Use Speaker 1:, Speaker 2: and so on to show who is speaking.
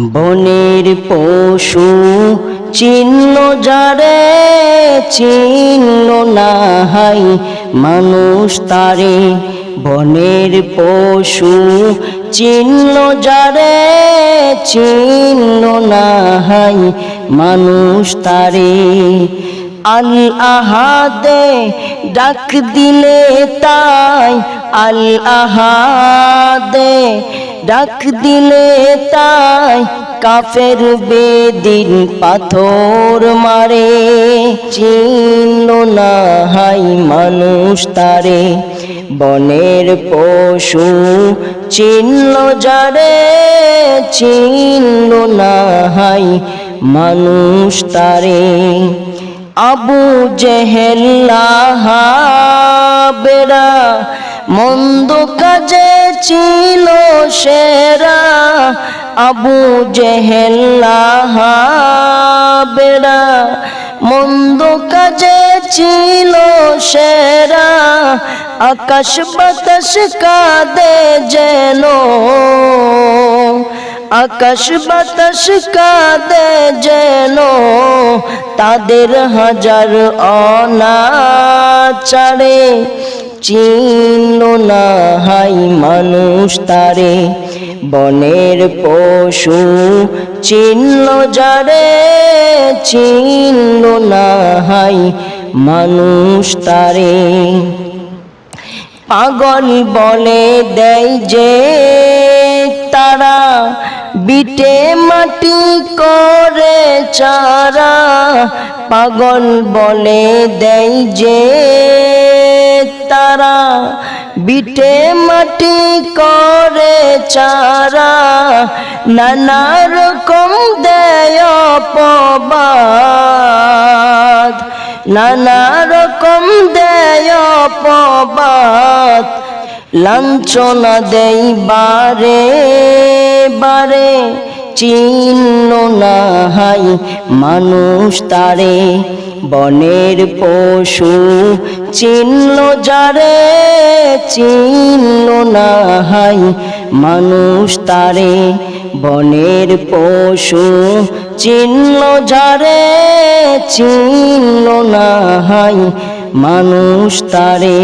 Speaker 1: বনের পশু, চিহ্ন যারে, চিহ্ন না হাই মানুষ তারে। বনের পশু, চিহ্ন যারে, চিহ্ন না হাই মানুষ তারে। আল আহাদে ডাক দিলে তাই আল আহাদে ডাক দিলে তাই কাফের বেদিন পাথর মারে। চিহ্ন না হাই মানুষ তারে, বনের পশু চিহ্ন যারে। চিহ্ন না হাই মানুষ তারে। আবু জেহেল্লাহাবেরা মন্দ কাজে ছিল সেরা। আবু জেহেল্লাহাবেরা মন্দ কাজে ছিল সেরা। আকাশ বাতাস কাঁদে যেন। আকাশ বাতাস কাঁদে যেন, তাদের হাজার অনাচারে। চিহ্ন না হাই মানুষ তারে, বনের পশু চিহ্ন যারে। চিহ্ন না হাই মানুষ তারে। পাগল বলে দেয় যে তারা বিটে মাটি করে চারা, পাগল বলে দেয় যে তারা। বিটে মাটি করে চারা, নানা রকম দেয় অপবাদ। নানা রকম দেয় অপবাদ। লাঞ্ছনা দেই বারে বারে, চিহ্ন না হাই মানুষ তারে। বনের পশু চিহ্ন যারে, চিহ্ন না হাই মানুষ তারে। বনের পশু চিহ্ন যারে, চিহ্ন না হাই মানুষ তারে।